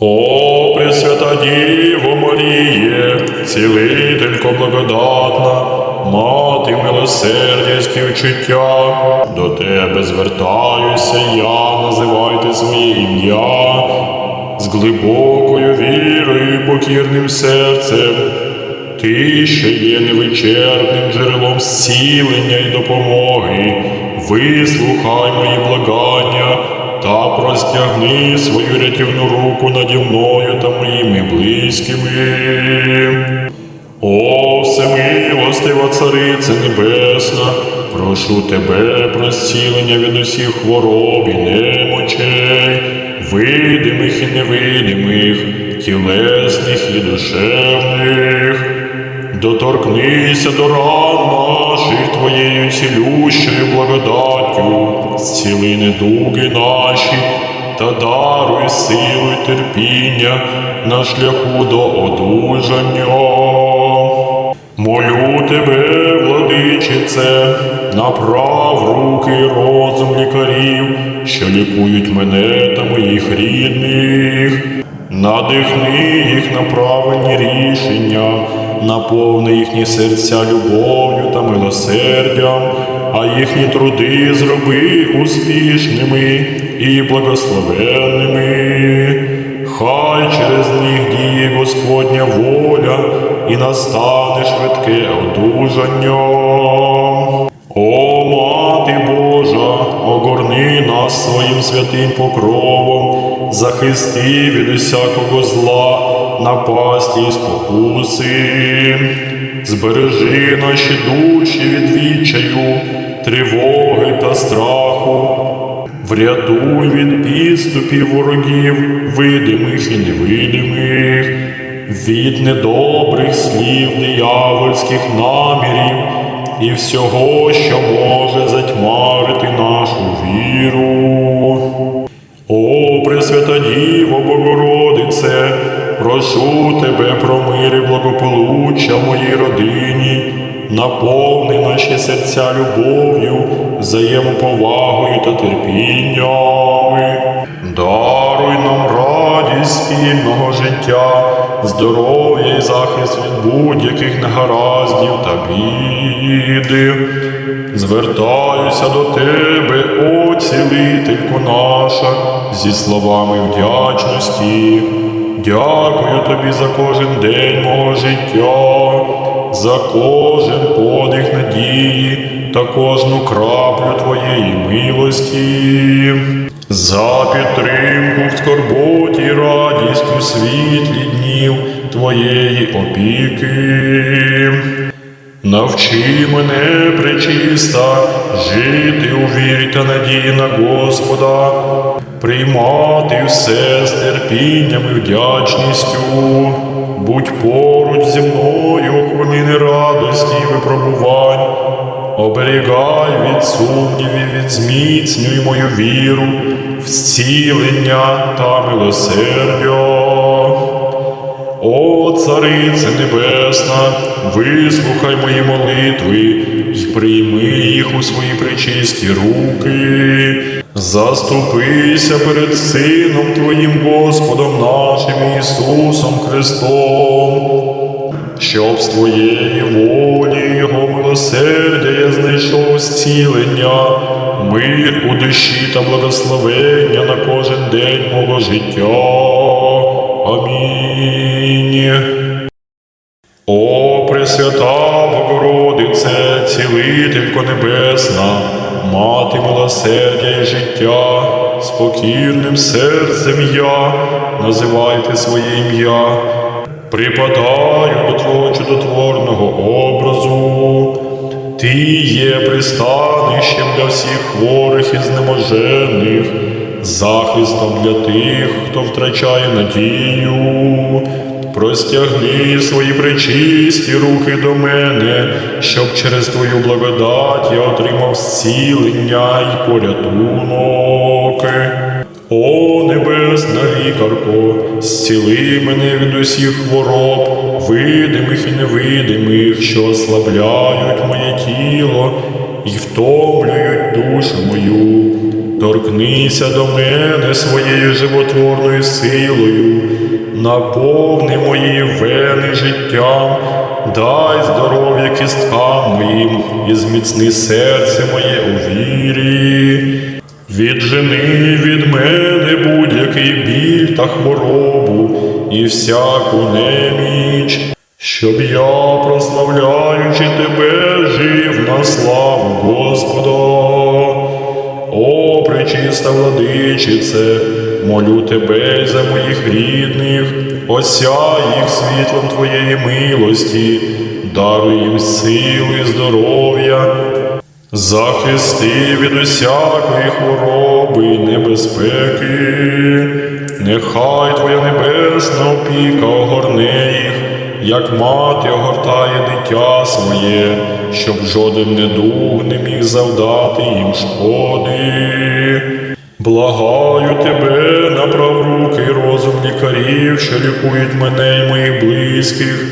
О, Пресвята Діво Маріє, цілителько благодатна, мати милосердя і співчуття, до тебе звертаюся я, називайте своє ім'я, з глибокою вірою і покірним серцем. Ти, що є невичерпним джерелом зцілення і допомоги, вислухай мої благання та простягни свою рятівну руку наді мною та моїми близькими. О, всемилостива Цариця Небесна, прошу тебе про зцілення від усіх хвороб і немочей, видимих і невидимих, тілесних і душевних. Доторкнися до ран наших Твоєю цілющою благодаттю, зціли недуги наші та даруй силу й терпіння на шляху до одужання. Молю тебе, владичице, направ руки розум лікарів, що лікують мене та моїх рідних. Надихни їх на правильні рішення, наповни їхні серця любов'ю та милосердям, а їхні труди зроби успішними і благословенними. Хай через них діє Господня воля і настане швидке одужання. О, Мати Божа, огорни нас своїм святим покровом, захисти від усякого зла, напасті спокуси, збережи наші душі від відчаю, тривоги та страху. Врятуй від підступів ворогів, видимих і невидимих, від недобрих слів диявольських намірів і всього, що може затьмарити нашу віру. О, Пресвята Діво Богородице, прошу тебе про мир і благополуччя моїй родині, наповни наші серця любов'ю, взаємоповагою та терпінням. Даруй нам радість спільного життя, здоров'я і захист від будь-яких негараздів та біди. Звертаюся до тебе, о наша, зі словами вдячності. Дякую тобі за кожен день мого життя, за кожен подих надії та кожну краплю твоєї милості, за підтримку в скорботі і радість у світлі днів твоєї опіки. Навчи мене, пречиста, жити у вірі та надії на Господа, приймати все з терпінням і вдячністю, будь поруч зі мною хвилини радості і випробувань, оберігай від сумнівів, від зміцнюй мою віру, в зцілення та милосердя. О, Царице Небесна, вислухай мої молитви і прийми їх у свої причисті руки. Заступися перед Сином Твоїм Господом нашим Ісусом Христом, щоб з Твоєї волі Його милосердя я знайшов зцілення, мир у душі та благословення на кожен день мого життя. Амінь. О, Пресвята Богородице, цілителько небесна, мати милосердя і життя, спокірним серцем я, називайте своє ім'я, припадаю до Твого чудотворного образу. Ти є пристанищем для всіх хворих і знеможених, захистом для тих, хто втрачає надію. Простягни свої причисті руки до мене, щоб через Твою благодать я отримав зцілення й порятунок. О, небесна лікарко, зціли мене від усіх хвороб, видимих і невидимих, що ослабляють моє тіло і втомлюють душу мою. торкнися до мене своєю животворною силою, наповни мої вени життям, дай здоров'я кісткам моїм і зміцни серце моє у вірі. Віджени від мене будь-який біль та хворобу і всяку неміч, щоб я, прославляючи тебе, жив на славу Господа. О, пречиста владичице, молю тебе за моїх рідних, осяй їх світлом твоєї милості, даруй їм сили здоров'я, захисти від усякої хвороби небезпеки. Нехай Твоя небесна опіка огорне їх, як мати огортає дитя своє, щоб жоден недуг не міг завдати їм шкоди. Благаю тебе, направ руки розум лікарів, що лікують мене й моїх близьких,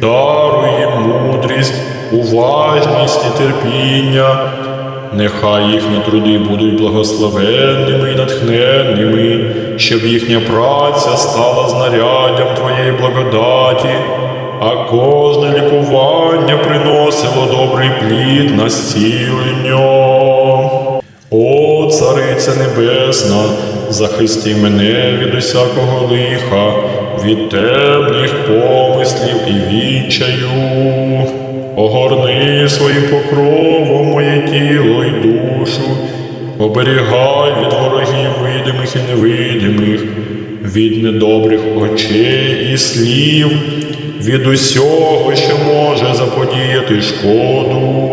даруй їм мудрість, уважність і терпіння. Нехай їхні труди будуть благословенними і натхненними, щоб їхня праця стала знаряддям Твоєї благодаті, а кожне лікування приносило добрий плід на зцілення. О, Цариця Небесна, захисти мене від усякого лиха, від темних помислів і відчаю. Огорни своїм покровом моє тіло і душу, оберігай від ворогів видимих і невидимих, від недобрих очей і слів, від усього, що може заподіяти шкоду.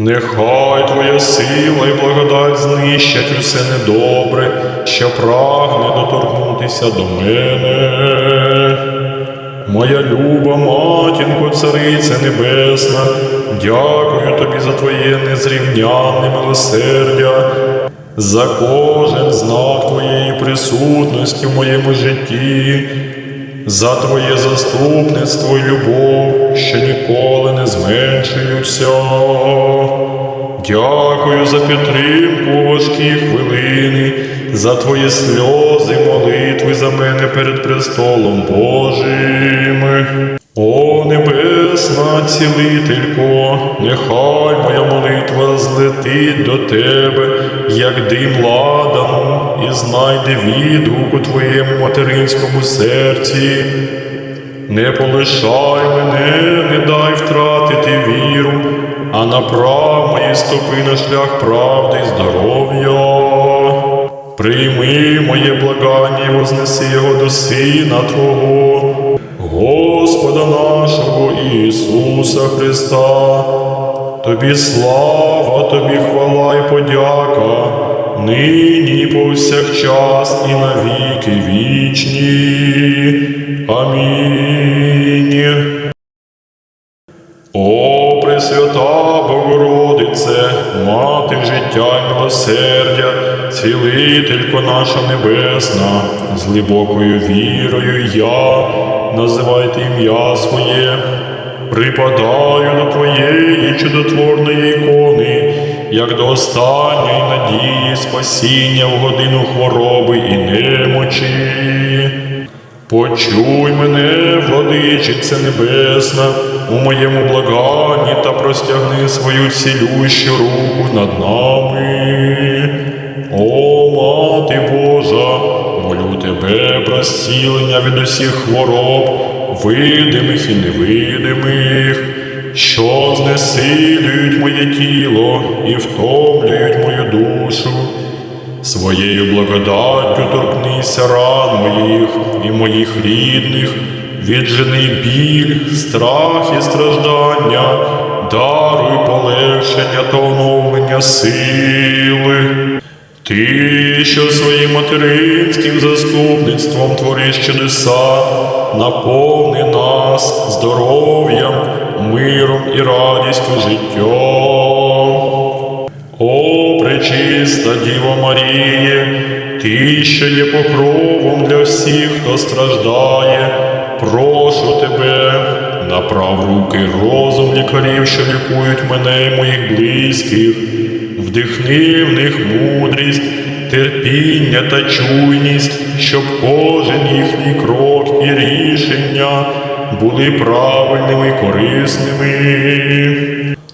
Нехай Твоя сила і благодать знищать усе недобре, що прагне доторкнутися до мене. Моя люба матінко, цариця небесна, дякую тобі за твоє незрівнянне милосердя, за кожен знак твоєї присутності в моєму житті, за твоє заступництво і любов, що ніколи не зменшуються. Дякую за підтримку важкі хвилини, за твої сльози, молитви за мене перед престолом Божим. О небесна цілителько, нехай моя молитва злетить до тебе, як дим ладану, і знайде відгук у твоєму материнському серці. Не полишай мене, не дай втратити віру, а направ мої стопи на шлях правди й здоров'я. Прийми моє благання і вознеси його до Сина Твого, Господа нашого Ісуса Христа. Тобі слава, тобі хвала і подяка, нині і повсякчас і навіки вічні. Амінь. О, Пресвята Богородице, мати життя й милосердя, цілителько наша небесна, з глибокою вірою я, називайте ім'я своє, припадаю до Твоєї чудотворної ікони, як до останньої надії спасіння в годину хвороби і немочі. Почуй мене, владичице небесна, у моєму благанні та простягни свою цілющу руку над нами. О, мати Божа, тебе про зцілення від усіх хвороб, видимих і невидимих, що знесилюють моє тіло і втомлюють мою душу. Своєю благодаттю торкнися ран моїх і моїх рідних, віджени біль, страх і страждання, даруй полегшення та оновлення сили. Ти, що своїм материнським заступництвом твориш чудеса, наповни нас здоров'ям, миром і радістю життя. О, пречиста Діво Маріє, ти, що є покровом для всіх, хто страждає, прошу тебе, направ руки розум лікарів, що лікують мене і моїх близьких, вдихни в них мудрість, терпіння та чуйність, щоб кожен їхній крок і рішення були правильними і корисними.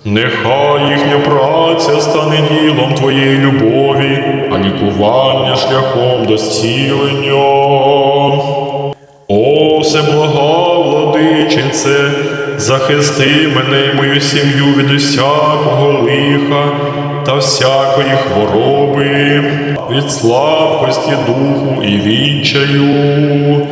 Нехай їхня праця стане ділом твоєї любові, а лікування шляхом до зцілення. О, всеблага, владичице, захисти мене і мою сім'ю від усякого лиха та всякої хвороби, від слабкості духу і відчаю.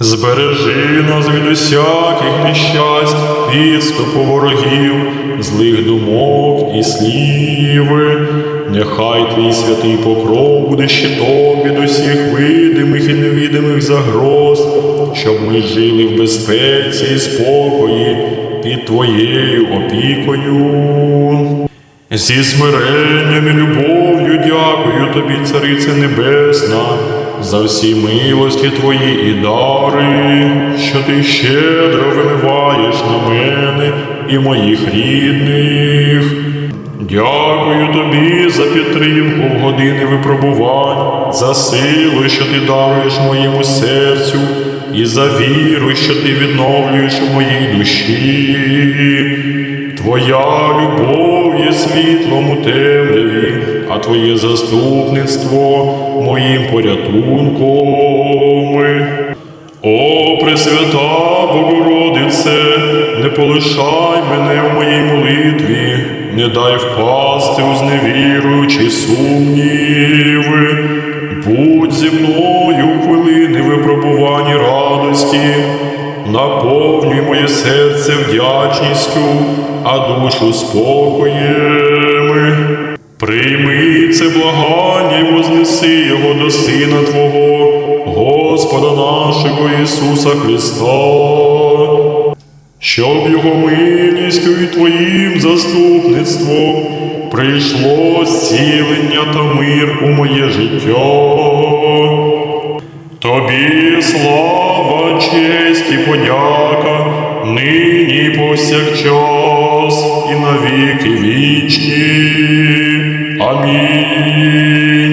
Збережи нас від усяких нещасть, підступу ворогів, злих думок і слів. Нехай твій святий покров буде щитом від усіх видимих і невидимих загроз, щоб ми жили в безпеці і спокої під твоєю опікою. Зі смиренням і любов'ю дякую тобі, Царице Небесна, за всі милості твої і дари, що ти щедро виливаєш на мене і моїх рідних. Дякую тобі за підтримку в години випробувань, за силу, що ти даруєш моєму серцю, і за віру, що ти відновлюєш у моїй душі. Твоя любов є світлом у темряві, а Твоє заступництво моїм порятунком. О, Пресвята Богородице, не полишай мене в моїй молитві, не дай впасти у зневіру чи сумнів. Будь зі мною хвилини випробувань і радості, наповнюй моє серце вдячністю, а душу спокоєм. Прийми це благання і вознеси його до Сина Твого, Господа нашого Ісуса Христа, щоб Його милістю і Твоїм заступництвом прийшло зцілення та мир у моє життя. Тобі слава, честь і подяка, нині повсякчас і навіки вічні. Амінь.